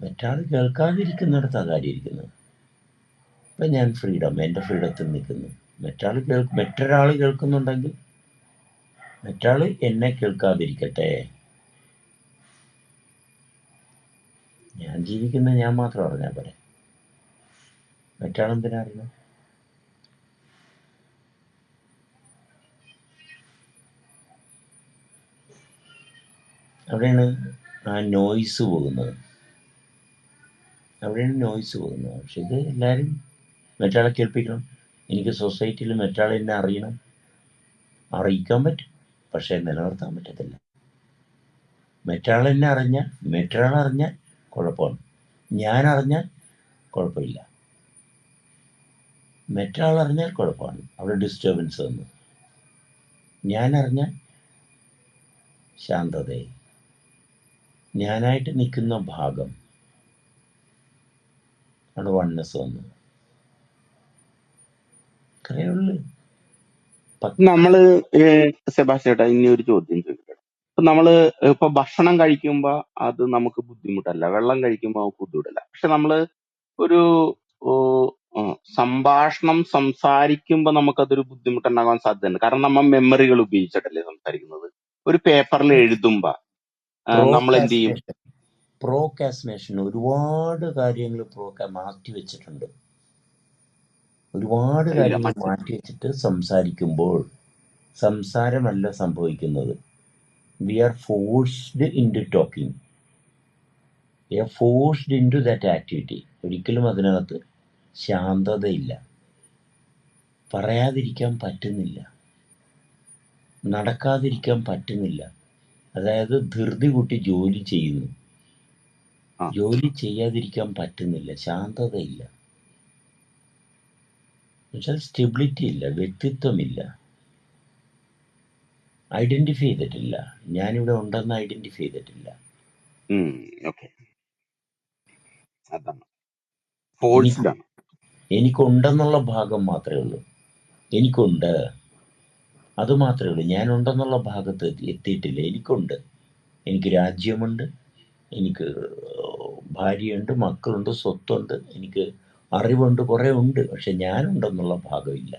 മറ്റാൾ കേൾക്കാതിരിക്കുന്നിടത്താണ് കാര്യം ഇരിക്കുന്നത് ഇപ്പം ഞാൻ ഫ്രീഡം എന്റെ ഫ്രീഡത്തിൽ നിൽക്കുന്നു. മറ്റാൾ കേൾ മറ്റൊരാൾ കേൾക്കുന്നുണ്ടെങ്കിൽ മറ്റാൾ എന്നെ കേൾക്കാതിരിക്കട്ടെ. ഞാൻ ജീവിക്കുന്ന ഞാൻ മാത്രം അറിഞ്ഞാൽ പോരെ. മറ്റാളെന്തിനാ അറിയണം അവിടെയാണ് ആ നോയ്സ് പോകുന്നത്. അവിടെയാണ് നോയ്സ് പോകുന്നത് പക്ഷെ ഇത് എല്ലാവരും മറ്റാളെ കേൾപ്പിക്കണം. എനിക്ക് സൊസൈറ്റിയിൽ മറ്റാളെ എന്നെ അറിയണം. അറിയിക്കാൻ പറ്റും. പക്ഷേ നിലനിർത്താൻ പറ്റത്തില്ല. മറ്റാളെന്നെ അറിഞ്ഞ അറിഞ്ഞാൽ മറ്റൊരാൾ അറിഞ്ഞാൽ കുഴപ്പമാണ്. ഞാൻ അറിഞ്ഞാൽ കുഴപ്പമില്ല. മറ്റാളറിഞ്ഞാൽ കുഴപ്പമാണ്. അവിടെ ഡിസ്റ്റർബൻസ് വന്നു. ഞാൻ അറിഞ്ഞാൽ ശാന്തതയായി ഞാനായിട്ട് നിൽക്കുന്ന ഭാഗം. അവിടെ വണ്ണസ് വന്നു. അത്രയേ ഉള്ളൂ. നമ്മൾ സെബാസ്റ്റ്യൻ ചേട്ടാ ഇനി ഒരു ചോദ്യം ചോദിക്കട്ടെ. ഇപ്പൊ നമ്മൾ ഇപ്പൊ ഭക്ഷണം കഴിക്കുമ്പോ അത് നമുക്ക് ബുദ്ധിമുട്ടല്ല. വെള്ളം കഴിക്കുമ്പോ നമുക്ക് ബുദ്ധിമുട്ടല്ല. പക്ഷെ നമ്മൾ ഒരു സംഭാഷണം സംസാരിക്കുമ്പോ നമുക്കതൊരു ബുദ്ധിമുട്ടുണ്ടാകാൻ സാധ്യതയുണ്ട്. കാരണം നമ്മൾ മെമ്മറികൾ ഉപയോഗിച്ചിട്ടല്ലേ സംസാരിക്കുന്നത്. ഒരു പേപ്പറിൽ എഴുതുമ്പോ നമ്മൾ എന്ത് ചെയ്യും? പ്രോകാസ്റ്റിനേഷൻ ഒരുപാട് കാര്യങ്ങൾ പ്രോക്കാ മാറ്റി വെച്ചിട്ടുണ്ട്. ഒരുപാട് കാര്യങ്ങൾ മാറ്റി വെച്ചിട്ട് സംസാരിക്കുമ്പോൾ സംസാരമല്ല സംഭവിക്കുന്നത്. We are forced into talking we are forced into that activity ഒരിക്കലും അതിനകത്ത് ശാന്തതയില്ല. പറയാതിരിക്കാൻ പറ്റുന്നില്ല. നടക്കാതിരിക്കാൻ പറ്റുന്നില്ല. അതായത് ധൃതി കൂട്ടി ജോലി ചെയ്യുന്നു. ജോലി ചെയ്യാതിരിക്കാൻ പറ്റുന്നില്ല ശാന്തതയില്ല. എന്നുവെച്ചാൽ സ്റ്റെബിലിറ്റി ഇല്ല വ്യക്തിത്വമില്ല. ഐഡന്റിഫൈ ചെയ്തിട്ടില്ല. ഞാനിവിടെ ഉണ്ടെന്ന് ഐഡന്റിഫൈ ചെയ്തിട്ടില്ല. എനിക്കുണ്ടെന്നുള്ള ഭാഗം മാത്രമേ ഉള്ളൂ. എനിക്കുണ്ട്. അത് മാത്രമേ ഉള്ളൂ. ഞാനുണ്ടെന്നുള്ള ഭാഗത്ത് എത്തി- എത്തിയിട്ടില്ല. എനിക്കുണ്ട്. എനിക്ക് രാജ്യമുണ്ട്. എനിക്ക് ഭാര്യയുണ്ട് മക്കളുണ്ട് സ്വത്തുണ്ട്. എനിക്ക് അറിവുണ്ട് കുറേ ഉണ്ട്. പക്ഷെ ഞാനുണ്ടെന്നുള്ള ഭാഗമില്ല.